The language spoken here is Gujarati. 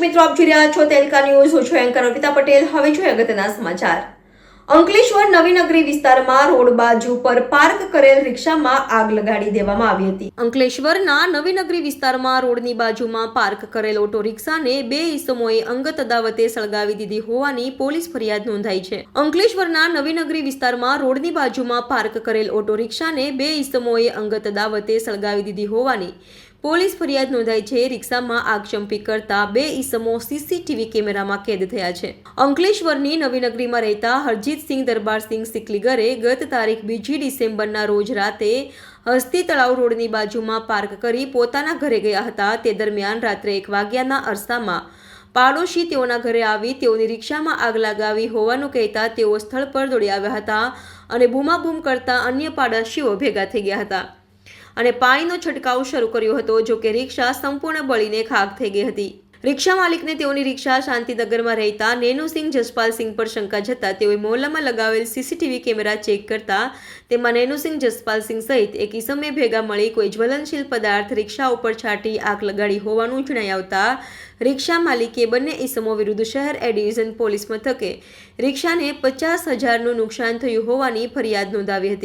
મિત્રો, આપ જોઈ રહ્યા છો તેલકા ન્યૂઝ. હું છું એન્કર અર્પિતા પટેલ. હવે જોઈએ અગત્યના સમાચાર. અંકલેશ્વર નવીનગરી વિસ્તારમાં રોડ બાજુ પર પાર્ક કરેલ રિક્ષામાં આગ લગાડી દેવામાં આવી હતી. અંકલેશ્વરના નવીનગરી વિસ્તારમાં રોડની બાજુમાં પાર્ક કરેલ ઓટો રિક્ષાને બે ઇસમોએ અંગત અદાવતે સળગાવી દીધી હોવાની પોલીસ ફરિયાદ નોંધાઈ છે. અંકલેશ્વરના નવીનગરી વિસ્તારમાં રોડની બાજુમાં પાર્ક કરેલ ઓટો રિક્ષાને બે ઇસમોએ અંગત અદાવતે સળગાવી દીધી હોવાની પોલીસ ફરિયાદ નોંધાઈ છે. રિક્ષામાં આગ ચંપી કરતા બે ઈસમો સીસીટીવી કેમેરામાં કેદ થયા છે. અંકલેશ્વરની નવીનગરીમાં રહેતા હરજીતસિંહ દરબારસિંહ સિકલીગરે ગત તારીખ બીજી ડિસેમ્બરના રોજ રાતે હસ્તી તળાવ રોડની બાજુમાં પાર્ક કરી પોતાના ઘરે ગયા હતા. તે દરમિયાન રાત્રે એક વાગ્યાના અરસામાં પાડોશી તેઓના ઘરે આવી તેઓની રિક્ષામાં આગ લગાવી હોવાનું કહેતા તેઓ સ્થળ પર દોડી આવ્યા હતા અને બૂમાબૂમ કરતા અન્ય પાડોશીઓ ભેગા થઈ ગયા હતા. અને પાણીનો છંટકાવ શરૂ કર્યો હતો, જો કે રિક્ષા સંપૂર્ણ બળીને ખાક થઈ ગઈ હતી. રિક્ષા માલિકને તેઓની રિક્ષા શાંતિનગરમાં રહેતા નેનુસિંહ જસપાલસિંહ પર શંકા જતા તેઓએ મોહલ્લામાં લગાવેલ સીસીટીવી કેમેરા ચેક કરતા તેમાં નેનુસિંહ જસપાલસિંહ સહિત એક ઈસમે ભેગા મળી કોઈ જ્વલનશીલ પદાર્થ રિક્ષા ઉપર છાંટી આગ લગાડી હોવાનું જણાઈ આવતા રિક્ષા માલિકે બંને ઈસમો વિરુદ્ધ શહેર એ ડિવિઝન પોલીસ મથકે રિક્ષાને પચાસ હજારનું નુકસાન થયું હોવાની ફરિયાદ નોંધાવી હતી.